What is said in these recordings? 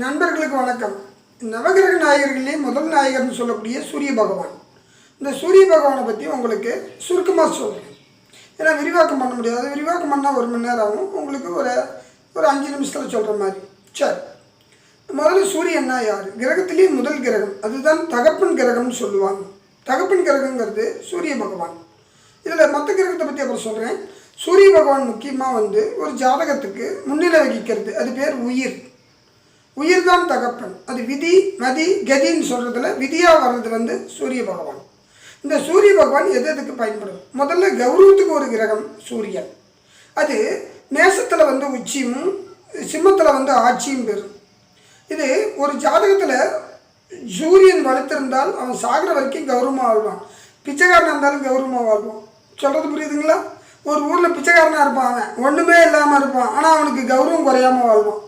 நண்பர்களுக்கு வணக்கம். நவகிரக நாயகர்களே முதல் நாயகர்னு சொல்லக்கூடிய சூரிய பகவான். இந்த சூரிய பகவானை பற்றி உங்களுக்கு சுருக்கமாக சொல்கிறேன் ஏன்னா விரிவாக்கம் பண்ண முடியாது. விரிவாக்கம் பண்ணால் ஒரு மணி நேரம் ஆகும். உங்களுக்கு ஒரு ஒரு அஞ்சு நிமிஷத்தில் சொல்கிற மாதிரி. சரி. முதல்ல சூரியன்னா யார்? கிரகத்திலேயே முதல் கிரகம். அதுதான் தகப்பன் கிரகம்னு சொல்லுவாங்க. தகப்பன் கிரகங்கிறது சூரிய பகவான். இதில் மற்ற கிரகத்தை பற்றி அப்புறம் சொல்கிறேன் சூரிய பகவான் முக்கியமாக வந்து ஒரு ஜாதகத்துக்கு முன்னிலை வகிக்கிறது. அது பேர் உயிர். உயிர் தான் தகப்பன். அது விதி மதி கதின்னு சொல்கிறதுல விதியாக வர்றது வந்து சூரிய பகவான். இந்த சூரிய பகவான் எது எதுக்கு பயன்படும்? முதல்ல கௌரவத்துக்கு ஒரு கிரகம் சூரியன். அது மேசத்தில் வந்து உச்சியும் சிம்மத்தில் வந்து ஆட்சியும் பெறும். இது ஒரு ஜாதகத்தில் சூரியன் வலுத்திருந்தால் அவன் சாகிற வரைக்கும் கௌரவமாக வாழ்வான். பிச்சைக்காரனாக இருந்தாலும் கௌரவமாக வாழ்வான். சொல்கிறது புரியுதுங்களா? ஒரு ஊரில் பிச்சைக்காரனாக இருப்பான் அவன். ஒன்றுமே இல்லாமல் இருப்பான். ஆனால் அவனுக்கு கௌரவம் குறையாமல் வாழ்வான்.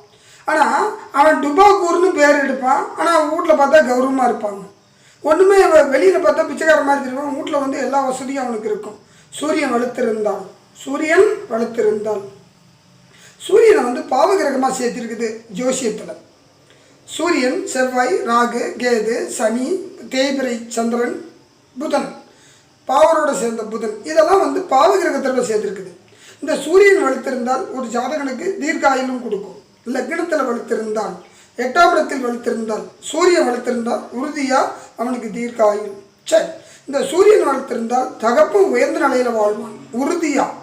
ஆனால் அவன் டுபாக்கூர்னு பேர் எடுப்பான். ஆனால் வீட்டில் பார்த்தா கௌரவமாக இருப்பாங்க. ஒன்றுமே வெளியில் பார்த்தா பிச்சைக்கார மாதிரி தெரியும்? வீட்டில் வந்து எல்லா வசதியும் அவனுக்கு இருக்கும். சூரியன் வலுத்திருந்தால். சூரியன் வலுத்திருந்தால். சூரியனை வந்து பாவகிரகமாக சேர்த்திருக்குது ஜோசியத்தில். சூரியன் செவ்வாய் ராகு கேது சனி தேய்பிரை சந்திரன் புதன். பாவரோட சேர்ந்த புதன். இதெல்லாம் வந்து பாவகிரகத்தில் சேர்த்துருக்குது. இந்த சூரியன் வலுத்திருந்தால் ஒரு ஜாதகனுக்கு தீர்க்காயிலும் கொடுக்கும். லக்னத்தில் வலுத்திருந்தால் எட்டாம் இடத்தில் வலுத்திருந்தால் சூரியன் வலுத்திருந்தால் உறுதியாக அவனுக்கு தீர்க்காயும். சரி இந்த சூரியன் வலுத்திருந்தால் தகப்பும் உயர்ந்த நிலையில் வாழ்வான் உறுதியாக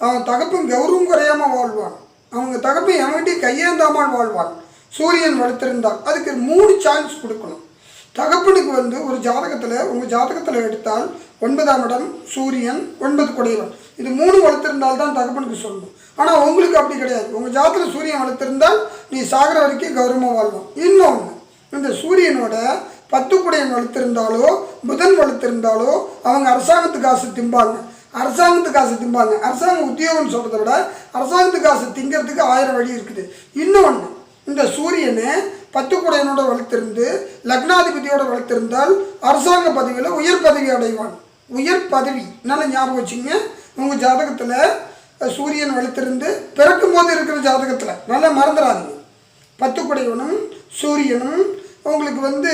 அவன் தகப்பும் கௌரவம் குறையாமல் வாழ்வான். அவங்க தகப்பும் எவன்கிட்டையும் கையேந்தாமல் வாழ்வான். சூரியன் வலுத்திருந்தால் அதுக்கு மூணு சான்ஸ் கொடுக்கணும். தகப்பனுக்கு வந்து ஒரு ஜாதகத்தில் உங்கள் ஜாதகத்தில் எடுத்தால் ஒன்பதாம் இடம் சூரியன் ஒன்பது குடையவன். இது மூணு வளர்த்திருந்தால் தான் தகப்பனுக்கு சொல்லணும் ஆனால் உங்களுக்கு அப்படி கிடையாது. உங்கள் ஜாத்தில் சூரியன் வளர்த்துருந்தால் நீ சாகிற வரைக்கும் கௌரவமாக வாழ்வோம் இன்னொன்று இந்த சூரியனோட பத்து குடையன் வளர்த்துருந்தாலோ புதன் வளர்த்துருந்தாலோ அவங்க அரசாங்கத்து காசு திம்பாங்க. அரசாங்கத்து காசு திம்பாங்க. அரசாங்க உத்தியோகம்னு சொல்கிறத விட அரசாங்கத்து காசு திங்கிறதுக்கு ஆயிரம் வழி இருக்குது. இன்னொன்று இந்த சூரியனை பத்து குடையனோட வளர்த்திருந்து லக்னாதிபதியோட வளர்த்திருந்தால் அரசாங்க பதவியில் உயர் பதவி அடைவான். உயர் பதவி. நல்லா ஞாபகம் வச்சுங்க உங்கள் ஜாதகத்தில் சூரியன் வளர்த்திருந்து பிறக்கும் போது இருக்கிற ஜாதகத்தில் நல்லா மறந்துடாதீங்க பத்து குடையவனும் சூரியனும் உங்களுக்கு வந்து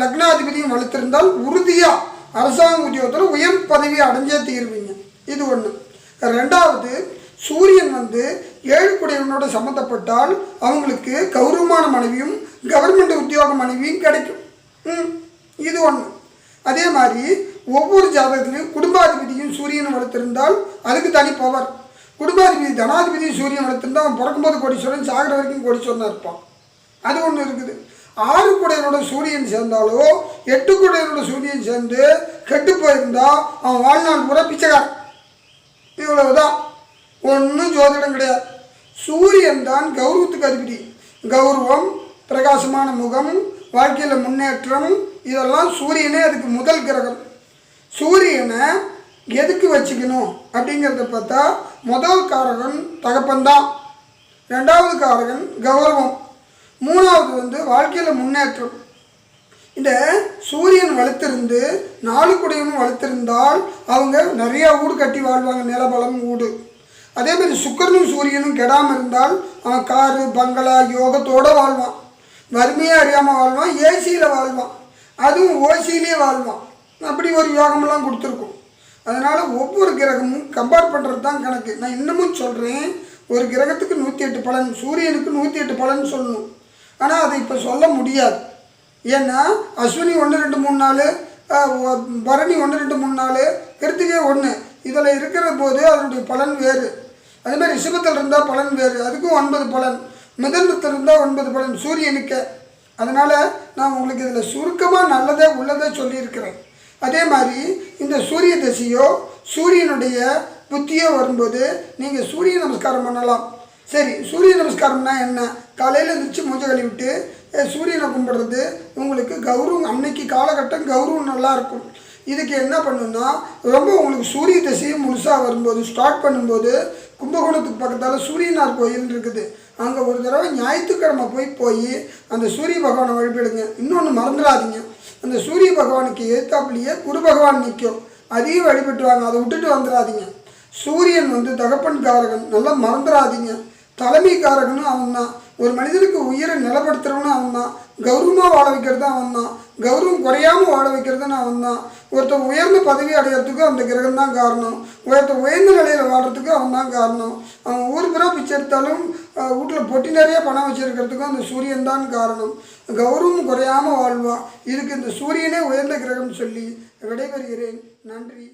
லக்னாதிபதியும் வளர்த்திருந்தால் உறுதியாக அரசாங்க உத்தியோகத்தில் உயர் பதவி அடைஞ்சே தீர்வீங்க. இது ஒன்று ரெண்டாவது சூரியன் வந்து ஏழு குடையவனோட சம்மந்தப்பட்டால் அவங்களுக்கு கௌரவமான மனைவியும் கவர்மெண்ட் உத்தியோக மனைவியும் கிடைக்கும். ம், இது ஒன்று அதே மாதிரி ஒவ்வொரு ஜாதகத்திலையும் குடும்பாதிபதியும் சூரியன் வளர்த்திருந்தால் அதுக்கு தனி பவர் குடும்பாதிபதி தனாதிபதியும் சூரியன் வளர்த்திருந்தால் அவன் பிறக்கும்போது கோடீஸ்வரன் சாகிற வரைக்கும் கோடீஸ்வரனாக இருப்பான். அது ஒன்று இருக்குது. ஆறு குடையனோட சூரியன் சேர்ந்தாலோ எட்டு குடையனோட சூரியன் சேர்ந்து கெட்டு போயிருந்தா அவன் வாழ்நாள் கூட பிச்சைக்காரன். இவ்வளவுதான். ஒன்றும் ஜோதிடம் கிடையாது. சூரியன் தான் கௌரவத்துக்கு அதிபதி. கௌரவம் பிரகாசமான முகம் வாழ்க்கையில் முன்னேற்றம் இதெல்லாம் சூரியனே அதுக்கு முதல் கிரகம். சூரியனை எதுக்கு வச்சுக்கணும்? அப்படிங்கிறத பார்த்தா முதல் காரகன் தகப்பன்தான் ரெண்டாவது காரகன் கௌரவம். மூணாவது வந்து வாழ்க்கையில் முன்னேற்றம். இந்த சூரியன் வளர்த்திருந்து நாலு குடையனும் வளர்த்திருந்தால் அவங்க நிறையா வீடு கட்டி வாழ்வாங்க நிலபலம் வீடு அதே மாதிரி சுக்கரனும் சூரியனும் கெடாமல் இருந்தால் அவன் காரு பங்களா யோகத்தோடு வாழ்வான். வறுமையாக அறியாமல் வாழ்வான் ஏசியில் வாழ்வான். அதுவும் ஓசியிலே வாழ்வான். அப்படி ஒரு யோகமெல்லாம் கொடுத்துருக்கோம். அதனால் ஒவ்வொரு கிரகமும் கம்பேர் பண்ணுறது தான் கணக்கு. நான் இன்னமும் சொல்கிறேன் ஒரு கிரகத்துக்கு நூற்றி எட்டு பலன் சூரியனுக்கு நூற்றி எட்டு பலன் சொல்லணும். ஆனால் அதை இப்போ சொல்ல முடியாது. ஏன்னா அஸ்வினி ஒன்று ரெண்டு மூணு நாள் பரணி ஒன்று ரெண்டு மூணு நாள் கிருத்திகை ஒன்று இதில் இருக்கிற போது அதனுடைய பலன் வேறு. அதுமாதிரி ரிஷபத்தில் இருந்தால் பலன் வேறு. அதுக்கும் ஒன்பது பலன். மிதனத்தில் இருந்தால் ஒன்பது பலன். சூரியனுக்கு. அதனால் நான் உங்களுக்கு இதில் சுருக்கமாக நல்லதே உள்ளதே சொல்லியிருக்கிறேன். அதே மாதிரி இந்த சூரிய தசையோ சூரியனுடைய புத்தியோ வரும்போது நீங்கள் சூரிய நமஸ்காரம் பண்ணலாம். சரி சூரிய நமஸ்காரம்னா என்ன? காலையில் எழுந்திரிச்சு மூஞ்ச கழுவிட்டு விட்டு சூரியனை கும்பிட்றது உங்களுக்கு கௌரவம் அன்னைக்கு காலகட்டம் கௌரவம் நல்லாயிருக்கும் இதுக்கு என்ன பண்ணுன்னா ரொம்ப உங்களுக்கு சூரிய திசையும் முழுசாக வரும்போது ஸ்டார்ட் பண்ணும்போது கும்பகோணத்துக்கு பக்கத்தால் சூரியனார் கோயில் இருக்குது. அங்கே ஒரு தடவை ஞாயிற்றுக்கிழமை போய் போய் அந்த சூரிய பகவானை வழிபடுங்க. இன்னொன்று மறந்துடாதீங்க. அந்த சூரிய பகவானுக்கு எதிர்த்தாப்புலேயே குரு பகவான் நிற்கும். அதையும் வழிபட்டு வாங்க அதை விட்டுட்டு வந்துடாதீங்க. சூரியன் வந்து தகப்பன் காரகன் நல்லா மறந்துடாதீங்க. தலைமை காரகனும் அவன் தான் ஒரு மனிதனுக்கு உயிரை நிலப்படுத்துறவனும் அவன் தான் கௌரவமாக வாழ வைக்கிறது அவன் தான் கௌரவம் குறையாமல் வாழ வைக்கிறதுன்னு அவன் தான் ஒருத்தன் உயர்ந்த பதவி அடையிறதுக்கு அந்த கிரகம் தான் காரணம். ஒருத்தன் உயர்ந்த நிலையில் வாழ்கிறதுக்கும் அவன் தான் காரணம். அவன் ஊர் பூரா பிச்சை எடுத்தாலும் வீட்டில் பொட்டி நிறைய பணம் வச்சிருக்கிறதுக்கும் அந்த சூரியன் தான் காரணம். கௌரவம் குறையாமல் வாழ்வான் இதுக்கு இந்த சூரியனே உயர்ந்த கிரகம் சொல்லி விடைபெறுகிறேன். நன்றி.